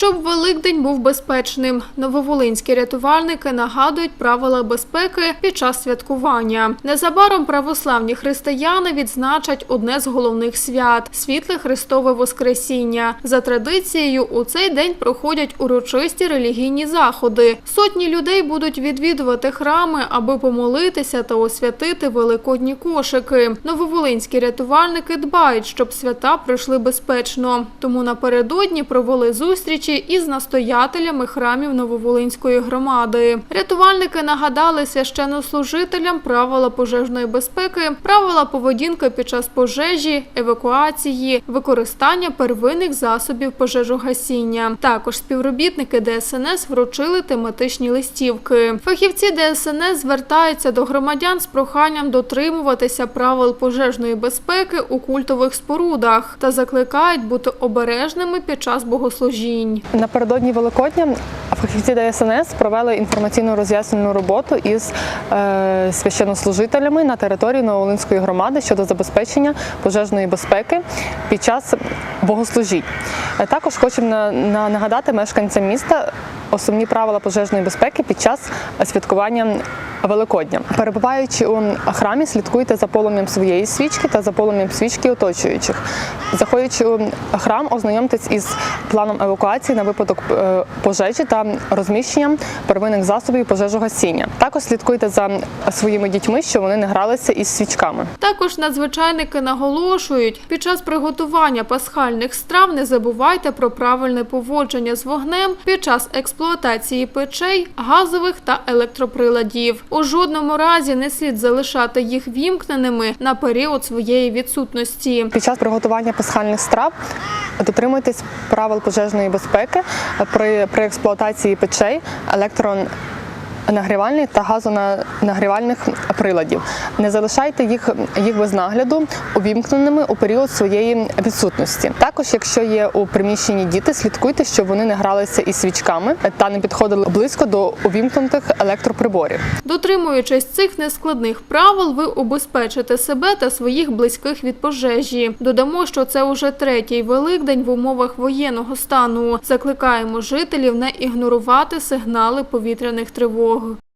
Щоб Великдень був безпечним, нововолинські рятувальники нагадують правила безпеки під час святкування. Незабаром православні християни відзначать одне з головних свят світле Христове Воскресіння. За традицією, у цей день проходять урочисті релігійні заходи. Сотні людей будуть відвідувати храми, аби помолитися та освятити великодні кошики. Нововолинські рятувальники дбають, щоб свята пройшли безпечно. Тому напередодні провели зустрічі із настоятелями храмів Нововолинської громади. Рятувальники нагадали священнослужителям правила пожежної безпеки, правила поведінки під час пожежі, евакуації, використання первинних засобів пожежогасіння. Також співробітники ДСНС вручили тематичні листівки. Фахівці ДСНС звертаються до громадян з проханням дотримуватися правил пожежної безпеки у культових спорудах та закликають бути обережними під час богослужінь. Напередодні Великодня фахівці ДСНС провели інформаційну роз'яснювальну роботу із е, священнослужителями на території Новолинської громади щодо забезпечення пожежної безпеки під час богослужінь. Е, Також хочемо на- нагадати мешканцям міста основні правила пожежної безпеки під час святкування Великодня. Перебуваючи у храмі, слідкуйте за полум'ям своєї свічки та за полум'ям свічки оточуючих. Заходячи у храм, ознайомтесь із планом евакуації на випадок е, пожежі та розміщенням первинних засобів пожежогасіння. Також слідкуйте за своїми дітьми, щоб вони не гралися із свічками. Також надзвичайники наголошують, під час приготування пасхальних страв не забувайте про правильне поводження з вогнем під час експлуатації печей, газових та електроприладів. У жодному разі не слід залишати їх вімкненими на період своєї відсутності. Під час приготування пасхальних страв дотримуйтесь правил пожежної безпеки при, при експлуатації печей, електронагрівальних та газонагрівальних приладів. Не залишайте їх, їх без нагляду увімкненими у період своєї відсутності. Також, якщо є у приміщенні діти, слідкуйте, щоб вони не гралися із свічками та не підходили близько до увімкнутих електроприборів. Дотримуючись цих нескладних правил, ви убезпечите себе та своїх близьких від пожежі. Додамо, що це уже третій великдень в умовах воєнного стану. Закликаємо жителів не ігнорувати сигнали повітряних тривог. oh